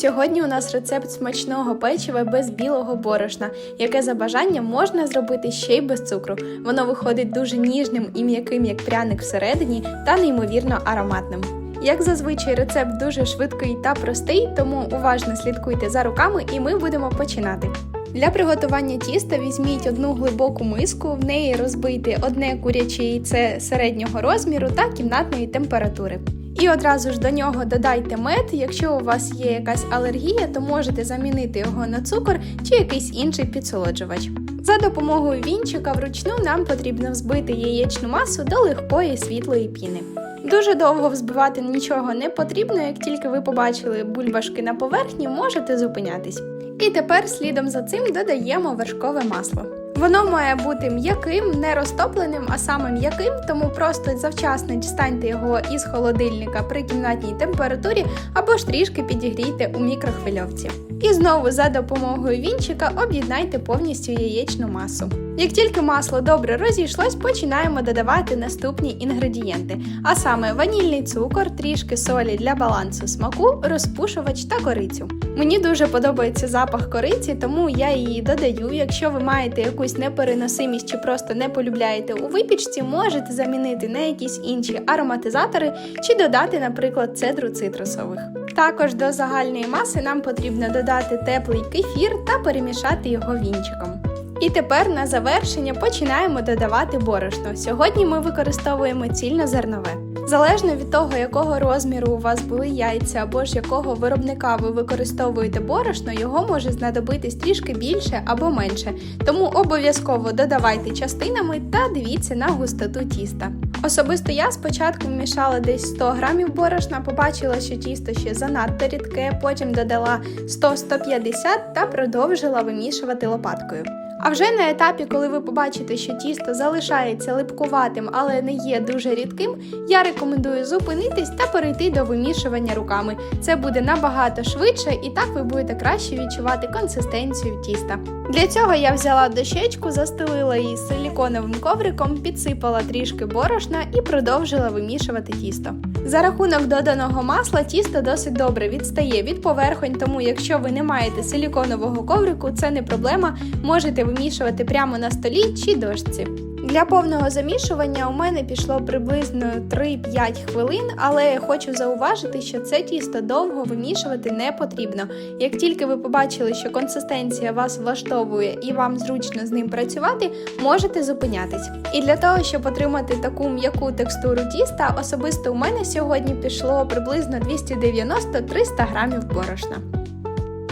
Сьогодні у нас рецепт смачного печива без білого борошна, яке за бажанням можна зробити ще й без цукру. Воно виходить дуже ніжним і м'яким, як пряник всередині, та неймовірно ароматним. Як зазвичай, рецепт дуже швидкий та простий, тому уважно слідкуйте за руками, і ми будемо починати. Для приготування тіста візьміть одну глибоку миску, в неї розбийте одне куряче яйце середнього розміру та кімнатної температури. І одразу ж до нього додайте мед. Якщо у вас є якась алергія, то можете замінити його на цукор чи якийсь інший підсолоджувач. За допомогою вінчика вручну нам потрібно взбити яєчну масу до легкої світлої піни. Дуже довго взбивати нічого не потрібно, як тільки ви побачили бульбашки на поверхні, можете зупинятись. І тепер слідом за цим додаємо вершкове масло. Воно має бути м'яким, не розтопленим, а саме м'яким, тому просто завчасно дістаньте його із холодильника при кімнатній температурі або ж трішки підігрійте у мікрохвильовці. І знову за допомогою вінчика об'єднайте повністю яєчну масу. Як тільки масло добре розійшлось, починаємо додавати наступні інгредієнти, а саме ванільний цукор, трішки солі для балансу смаку, розпушувач та корицю. Мені дуже подобається запах кориці, тому я її додаю. Якщо ви маєте якусь непереносимість чи просто не полюбляєте у випічці, можете замінити на якісь інші ароматизатори чи додати, наприклад, цедру цитрусових. Також до загальної маси нам потрібно додати теплий кефір та перемішати його вінчиком. І тепер на завершення починаємо додавати борошно. Сьогодні ми використовуємо цільнозернове. Залежно від того, якого розміру у вас були яйця або ж якого виробника ви використовуєте борошно, його може знадобитись трішки більше або менше. Тому обов'язково додавайте частинами та дивіться на густоту тіста. Особисто я спочатку вмішала десь 100 грамів борошна, побачила, що тісто ще занадто рідке, потім додала 100-150 та продовжила вимішувати лопаткою. А вже на етапі, коли ви побачите, що тісто залишається липкуватим, але не є дуже рідким, я рекомендую зупинитись та перейти до вимішування руками. Це буде набагато швидше, і так ви будете краще відчувати консистенцію тіста. Для цього я взяла дощечку, застелила її силіконовим ковриком, підсипала трішки борошна і продовжила вимішувати тісто. За рахунок доданого масла тісто досить добре відстає від поверхонь, тому якщо ви не маєте силіконового коврику, це не проблема, можете вимішувати прямо на столі чи дошці. Для повного замішування у мене пішло приблизно 3-5 хвилин, але хочу зауважити, що це тісто довго вимішувати не потрібно. Як тільки ви побачили, що консистенція вас влаштовує і вам зручно з ним працювати, можете зупинятись. І для того, щоб отримати таку м'яку текстуру тіста, особисто у мене сьогодні пішло приблизно 290-300 грамів борошна.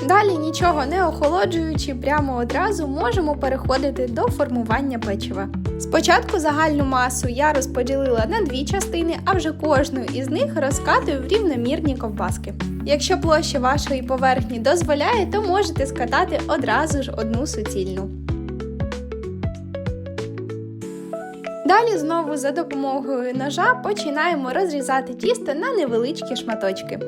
Далі, нічого не охолоджуючи, прямо одразу можемо переходити до формування печива. Спочатку загальну масу я розподілила на дві частини, а вже кожну із них розкатую в рівномірні ковбаски. Якщо площа вашої поверхні дозволяє, то можете скатати одразу ж одну суцільну. Далі знову за допомогою ножа починаємо розрізати тісто на невеличкі шматочки.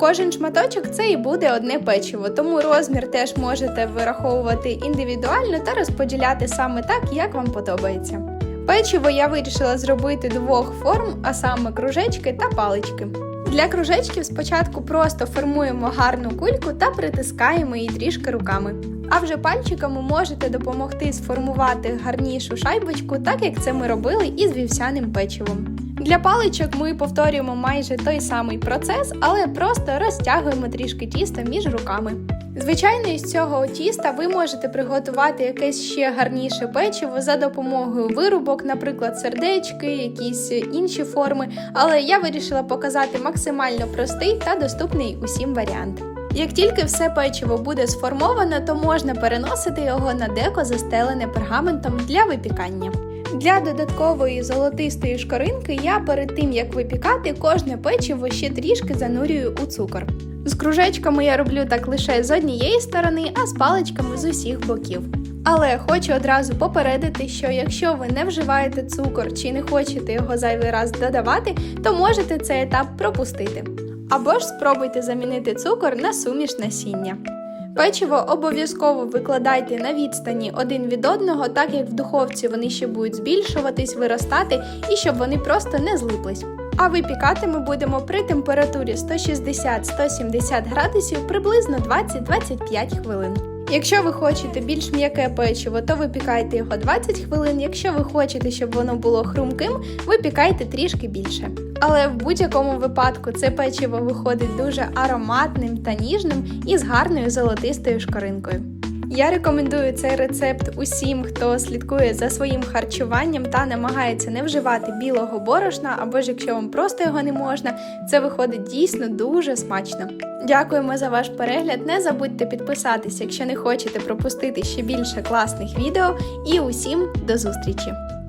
Кожен шматочок це і буде одне печиво, тому розмір теж можете вираховувати індивідуально та розподіляти саме так, як вам подобається. Печиво я вирішила зробити двох форм, а саме кружечки та палички. Для кружечків спочатку просто формуємо гарну кульку та притискаємо її трішки руками. А вже пальчиками можете допомогти сформувати гарнішу шайбочку, так як це ми робили із вівсяним печивом. Для паличок ми повторюємо майже той самий процес, але просто розтягуємо трішки тіста між руками. Звичайно, із цього тіста ви можете приготувати якесь ще гарніше печиво за допомогою вирубок, наприклад, сердечки, якісь інші форми, але я вирішила показати максимально простий та доступний усім варіант. Як тільки все печиво буде сформовано, то можна переносити його на деко застелене пергаментом для випікання. Для додаткової золотистої шкоринки я перед тим як випікати кожне печиво ще трішки занурюю у цукор. З кружечками я роблю так лише з однієї сторони, а з паличками з усіх боків. Але хочу одразу попередити, що якщо ви не вживаєте цукор чи не хочете його зайвий раз додавати, то можете цей етап пропустити. Або ж спробуйте замінити цукор на суміш насіння. Печиво обов'язково викладайте на відстані один від одного, так як в духовці вони ще будуть збільшуватись, виростати і щоб вони просто не злиплись. А випікати ми будемо при температурі 160-170 градусів приблизно 20-25 хвилин. Якщо ви хочете більш м'яке печиво, то випікайте його 20 хвилин. Якщо ви хочете, щоб воно було хрумким, випікайте трішки більше. Але в будь-якому випадку це печиво виходить дуже ароматним та ніжним і з гарною золотистою шкоринкою. Я рекомендую цей рецепт усім, хто слідкує за своїм харчуванням та намагається не вживати білого борошна, або ж якщо вам просто його не можна, це виходить дійсно дуже смачно. Дякуємо за ваш перегляд. Не забудьте підписатися, якщо не хочете пропустити ще більше класних відео. І усім до зустрічі!